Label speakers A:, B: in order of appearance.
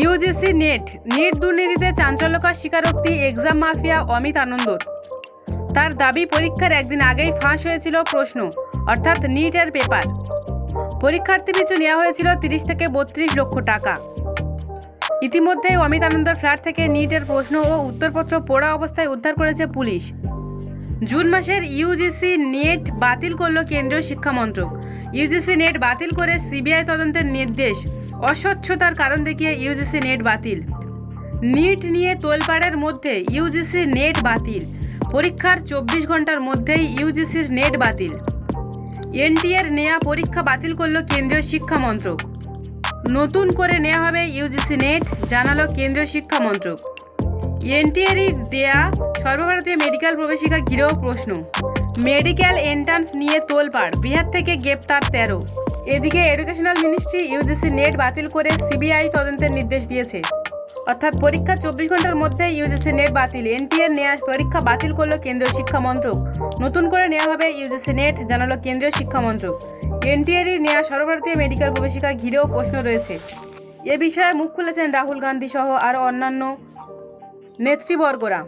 A: UGC net net দুর্নীতিতে চাঞ্চল্যকর স্বীকারোক্তি এক্সাম মাফিয়া অমিত আনন্দর। তার দাবি, পরীক্ষার একদিন আগেই ফাঁস হয়েছিল প্রশ্ন, অর্থাৎ নিটের পেপার। পরীক্ষার্থী পিছু নেওয়া হয়েছিল তিরিশ থেকে বত্রিশ লক্ষ টাকা। ইতিমধ্যেই অমিত আনন্দর ফ্ল্যাট থেকে নিটের প্রশ্ন ও উত্তরপত্র পোড়া অবস্থায় উদ্ধার করেছে পুলিশ। জুন মাসের ইউজিসি নেট বাতিল করল কেন্দ্রীয় শিক্ষামন্ত্রক ইউজিসি নেট বাতিল করে সিবিআই তদন্তের নির্দেশ অস্বচ্ছতার কারণ দেখিয়ে ইউজিসি নেট বাতিল। নিট নিয়ে তোলপাড়ের মধ্যে ইউজিসি নেট বাতিল। পরীক্ষার চব্বিশ ঘণ্টার মধ্যেই ইউজিসির নেট বাতিল। এনটিএর নেয়া পরীক্ষা বাতিল করল কেন্দ্রীয় শিক্ষা মন্ত্রক। নতুন করে নেওয়া হবে ইউজিসি নেট, জানালো কেন্দ্রীয় শিক্ষা মন্ত্রক। এনটিএরই দেয়া সর্বভারতীয় মেডিকেল প্রবেশিকা ঘিরেও প্রশ্ন। মেডিকেল এন্ট্রান্স নিয়ে তোলপাড়, বিহার থেকে গ্রেপ্তার তেরো। এদিকে এডুকেশনাল মিনিস্ট্রি ইউজিসি নেট বাতিল করে সিবিআই তদন্তের নির্দেশ দিয়েছে। অর্থাৎ পরীক্ষা চব্বিশ ঘণ্টার মধ্যে ইউজিসি নেট বাতিল। এনটিএর নেওয়া পরীক্ষা বাতিল করল কেন্দ্রীয় শিক্ষা মন্ত্রক। নতুন করে নেওয়া হবে ইউজিসি নেট জানালো কেন্দ্রীয় শিক্ষা মন্ত্রক। এনটিএরই নেওয়া সর্বভারতীয় মেডিকেল প্রবেশিকা ঘিরেও প্রশ্ন রয়েছে। এ বিষয়ে মুখ খুলেছেন রাহুল গান্ধী সহ আরও অন্যান্য নেতৃবর্গরা।